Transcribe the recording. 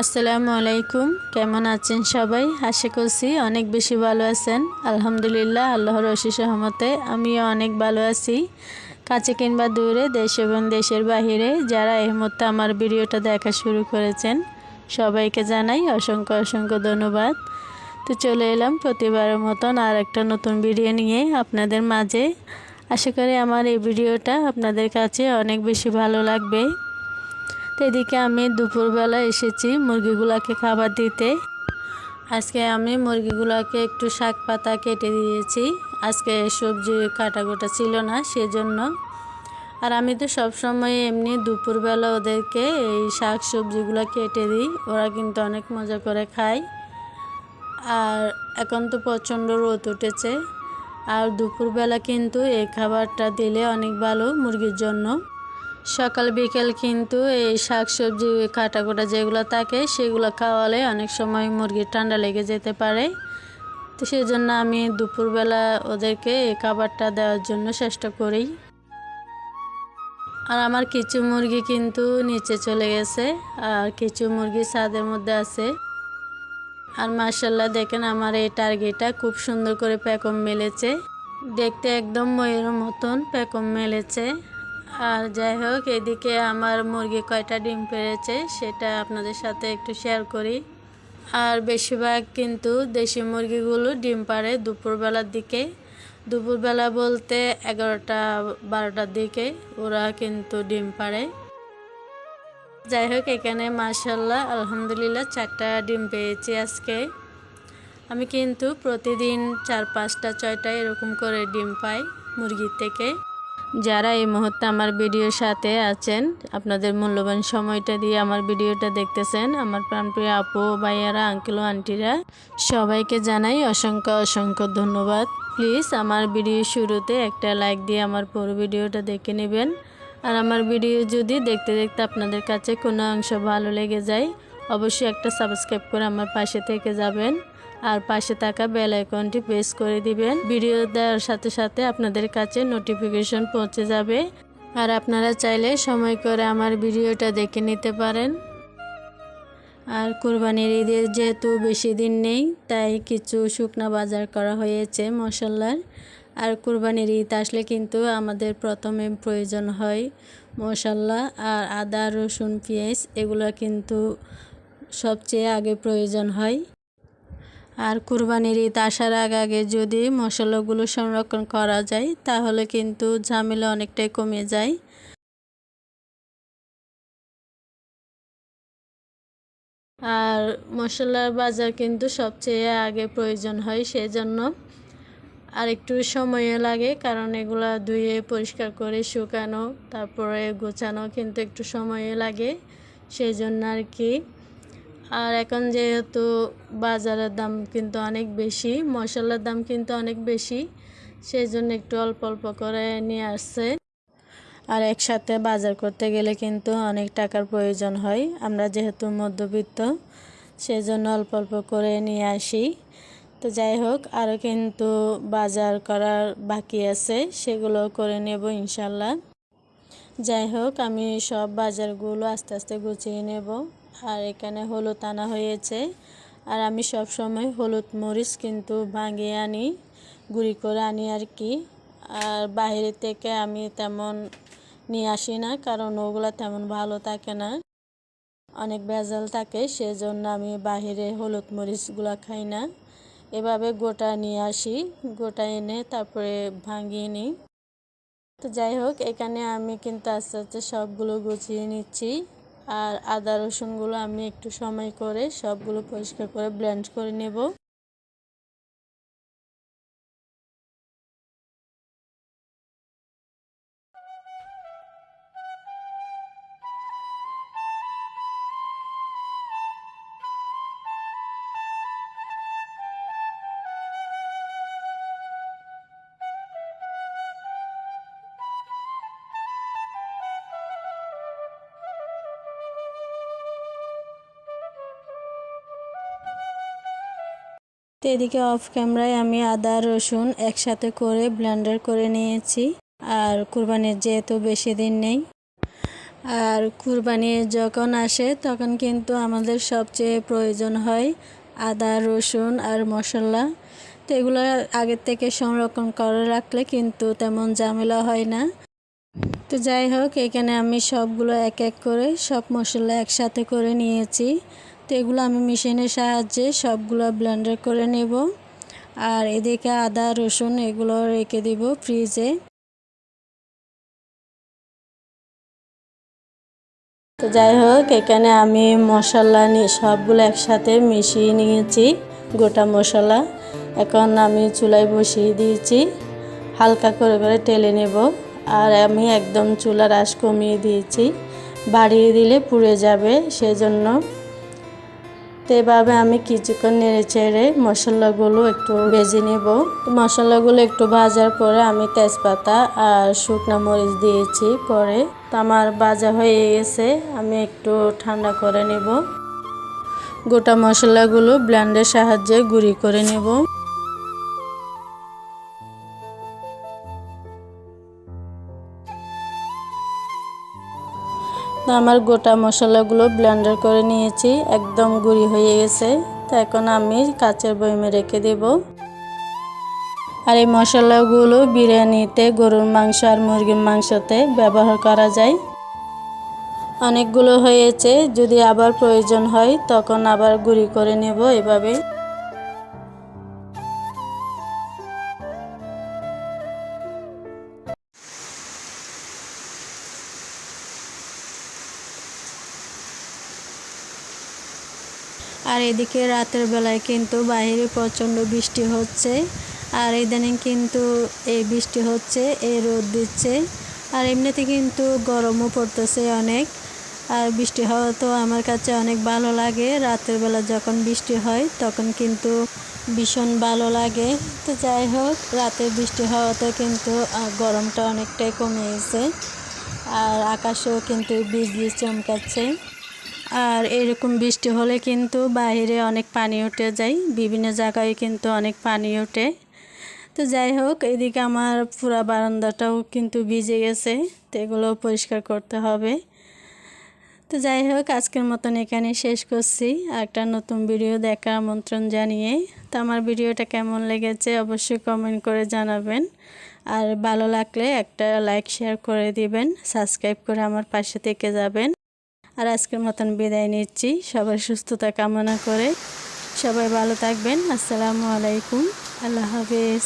আসসালামু আলাইকুম। কেমন আছেন সবাই? আশা করছি অনেক বেশি ভালো আছেন। আলহামদুলিল্লাহ, আল্লাহর অশিস রহমতে আমিও অনেক ভালো আছি। কাছে কিংবা দূরে, দেশ এবং দেশের বাহিরে যারা এই মুহূর্তে আমার ভিডিওটা দেখা শুরু করেছেন, সবাইকে জানাই অসংখ্য অসংখ্য ধন্যবাদ। তো চলে এলাম প্রতিবারের মতন আর একটা নতুন ভিডিও নিয়ে আপনাদের মাঝে। আশা করি আমার এই ভিডিওটা আপনাদের কাছে অনেক বেশি ভালো লাগবে। তো এদিকে আমি দুপুরবেলা এসেছি মুরগিগুলোকে খাবার দিতে। আজকে আমি মুরগিগুলোকে একটু শাক পাতা কেটে দিয়েছি। আজকে সবজি কাটাগোটা ছিল না, সেজন্য। আর আমি তো সবসময় এমনি দুপুরবেলা ওদেরকে এই শাক সবজিগুলো কেটে দিই, ওরা কিন্তু অনেক মজা করে খায়। আর এখন তো প্রচণ্ড রোদ উঠেছে। আর দুপুরবেলা কিন্তু এই খাবারটা দিলে অনেক ভালো মুরগির জন্য। সকাল, বিকেল কিন্তু এই শাক সবজি কাটাকুটা যেগুলো থাকে সেগুলো খাওয়ালে অনেক সময় মুরগির ঠান্ডা লেগে যেতে পারে। তো সেই জন্য আমি দুপুরবেলা ওদেরকে এই খাবারটা দেওয়ার জন্য চেষ্টা করি। আর আমার কিছু মুরগি কিন্তু নিচে চলে গেছে, আর কিছু মুরগি ছাদের মধ্যে আছে। আর মার্শাল্লাহ দেখেন আমার এই টার্গেটটা খুব সুন্দর করে প্যাকম মেলেছে। দেখতে একদম ময়ের মতন প্যাকম মেলেছে। আর যাই হোক, এদিকে আমার মুরগি কয়টা ডিম পেরেছে সেটা আপনাদের সাথে একটু শেয়ার করি। আর বেশিরভাগ কিন্তু দেশি মুরগিগুলো ডিম পাড়ে দুপুরবেলার দিকে। দুপুরবেলা বলতে এগারোটা, বারোটার দিকে ওরা কিন্তু ডিম পাড়ে। যাই হোক, এখানে মার্শাল্লাহ আলহামদুলিল্লাহ চারটা ডিম পেয়েছি আজকে। আমি কিন্তু প্রতিদিন চার, পাঁচটা ছয়টা এরকম করে ডিম পাই মুরগির থেকে। যারা এই মুহূর্তে আমার ভিডিওর সাথে আছেন, আপনাদের মূল্যবান সময়টা দিয়ে আমার ভিডিওটা দেখতেছেন, আমার প্রাণপ্রিয় আপু, ভাইয়ারা আঙ্কেল আন্টিরা সবাইকে জানাই অসংখ্য অসংখ্য ধন্যবাদ। প্লিজ আমার ভিডিও শুরুতে একটা লাইক দিয়ে আমার পুরো ভিডিওটা দেখে নেবেন। আর আমার ভিডিও যদি দেখতে দেখতে আপনাদের কাছে কোনো অংশ ভালো লেগে যায়, অবশ্যই একটা সাবস্ক্রাইব করে আমার পাশে থেকে যাবেন। আর পাশে থাকা বেল আইকনটি প্রেস করে দিবেন। ভিডিও দেওয়ার সাথে সাথে আপনাদের কাছে নোটিফিকেশন পৌঁছে যাবে। আর আপনারা চাইলে সময় করে আমার ভিডিওটা দেখে নিতে পারেন। আর কোরবানির ঈদের যেহেতু বেশি দিন নেই, তাই কিছু শুকনা বাজার করা হয়েছে মশলার আর কোরবানির ঈদ আসলে কিন্তু আমাদের প্রথমে প্রয়োজন হয় মশলা আর আদা, রসুন, পেঁয়াজ, এগুলো কিন্তু সবচেয়ে আগে প্রয়োজন হয়। আর কুরবানির ঈদ আসার আগে আগে যদি মশলাগুলো সংরক্ষণ করা যায়, তাহলে কিন্তু ঝামেলা অনেকটাই কমে যায়। আর মশলার বাজার কিন্তু সবচেয়ে আগে প্রয়োজন হয় সেজন্য আর একটু সময়ও লাগে, কারণ এগুলা ধুয়ে পরিষ্কার করে শুকানো, তারপরে গোছানো কিন্তু একটু সময়ও লাগে সেই জন্য আর কি। আর এখন যেহেতু বাজারের দাম কিন্তু অনেক বেশি, মশলার দাম কিন্তু অনেক বেশি সেই জন্য একটু অল্প অল্প করে নিয়ে আসছে। আর একসাথে বাজার করতে গেলে কিন্তু অনেক টাকার প্রয়োজন হয়, আমরা যেহেতু মধ্যবিত্ত সেই জন্য অল্প অল্প করে নিয়ে আসি। তো যাই হোক আরও কিন্তু বাজার করার বাকি আছে, সেগুলো করে নেব ইনশাল্লাহ। যাই হোক, আমি সব বাজারগুলো আস্তে আস্তে গুছিয়ে নেব। আর এখানে হলুদ আনা হয়েছে। আর আমি সব সময় হলুদ মরিচ কিন্তু ভাঙিয়ে আনি, গুঁড়ি করে আনি আর কি। আর বাইরে থেকে আমি তেমন নিয়ে আসি না, কারণ ওগুলো তেমন ভালো থাকে না। অনেক ভেজাল থাকে, সেজন্য আমি বাহিরে হলুদ মরিচগুলো খাই না। এভাবে গোটা নিয়ে আসি, গোটা এনে তারপরে ভাঙিয়ে নিই। তো যাই হোক, এখানে আমি কিন্তু আস্তে আস্তে সবগুলো গুছিয়ে নিচ্ছি। আর আদা রসুনগুলো আমি একটু সময় করে সবগুলো পরিষ্কার করে ব্লেন্ড করে নেব। তো এদিকে অফ ক্যামেরায় আমি আদা, রসুন একসাথে করে ব্লেন্ডার করে নিয়েছি। আর কুরবানির যেহেতু বেশি দিন নেই, আর কুরবানি যখন আসে তখন কিন্তু আমাদের সবচেয়ে প্রয়োজন হয় আদা, রসুন আর মশলা। তো এগুলো আগের থেকে সংরক্ষণ করে রাখলে কিন্তু তেমন ঝামেলা হয় না। তো যাই হোক, এখানে আমি সবগুলো এক এক করে সব মশলা একসাথে করে নিয়েছি। তো এগুলো আমি মেশিনের সাহায্যে সবগুলো ব্লেন্ডার করে নেব। আর এদিকে আদা, রসুন এগুলো রেখে দিব ফ্রিজে তো যাই হোক, এখানে আমি মশলা সবগুলো একসাথে মিশিয়ে নিয়েছি, গোটা মশলা। এখন আমি চুলায় বসিয়ে দিয়েছি, হালকা করে করে টেলে নেব। আর আমি একদম চুলার আশ কমিয়ে দিয়েছি, বাড়িয়ে দিলে পুড়ে যাবে, সেজন্য তো এভাবে আমি কিছুক্ষণ নেড়ে চেড়ে মশলাগুলো একটু ভেজে নেব। মশলাগুলো একটু ভাজার পরে আমি তেজপাতা আর শুকনো মরিচ দিয়েছি পরে। তো আমার ভাজা হয়ে গেছে, আমি একটু ঠান্ডা করে নেব। গোটা মশলাগুলো ব্ল্যান্ডের সাহায্যে গুঁড়ি করে নেব। আমার গোটা মশলাগুলো ব্লেন্ডার করে নিয়েছি, একদম গুঁড়ি হয়ে গেছে। তো এখন আমি কাচের বয়মে রেখে দেব। আর এই মশলাগুলো বিরিয়ানিতে, গরুর মাংস আর মুরগির মাংসতে ব্যবহার করা যায়। অনেকগুলো হয়েছে, যদি আবার প্রয়োজন হয়, তখন আবার গুঁড়ি করে নেব এভাবে। আর এদিকে রাতের বেলায় কিন্তু বাইরে প্রচণ্ড বৃষ্টি হচ্ছে। আর ইদানিং কিন্তু এই বৃষ্টি হচ্ছে, এই রোদ দিচ্ছে। আর এমনিতে কিন্তু গরমও পড়তেছে অনেক। আর বৃষ্টি হওয়া তো আমার কাছে অনেক ভালো লাগে। রাতের বেলা যখন বৃষ্টি হয় তখন কিন্তু ভীষণ ভালো লাগে। তো যাই হোক, রাতে বৃষ্টি হওয়াতে কিন্তু গরমটা অনেকটাই কমে গেছে। আর আকাশেও কিন্তু বিজলি চমকাচ্ছে। আর এরকম বৃষ্টি হলে কিন্তু বাইরে অনেক পানি উঠে যায়, বিভিন্ন জায়গায় কিন্তু অনেক পানি ওঠে তো যাই হোক, এদিকে আমার পুরা বারান্দাটাও কিন্তু ভিজে গেছে, তো এগুলো পরিষ্কার করতে হবে। তো যাই হোক, আজকের মতন এখানে শেষ করছি। একটা নতুন ভিডিও দেখার আমন্ত্রণ জানিয়ে। তো আমার ভিডিওটা কেমন লেগেছে অবশ্যই কমেন্ট করে জানাবেন। আর ভালো লাগলে একটা লাইক শেয়ার করে দিবেন। সাবস্ক্রাইব করে আমার পাশে থেকে যাবেন। আর আজকের মতন বিদায় নিচ্ছি। সবার সুস্থতা কামনা করে সবাই ভালো থাকবেন। আসসালামু আলাইকুম। আল্লাহ হাফেজ।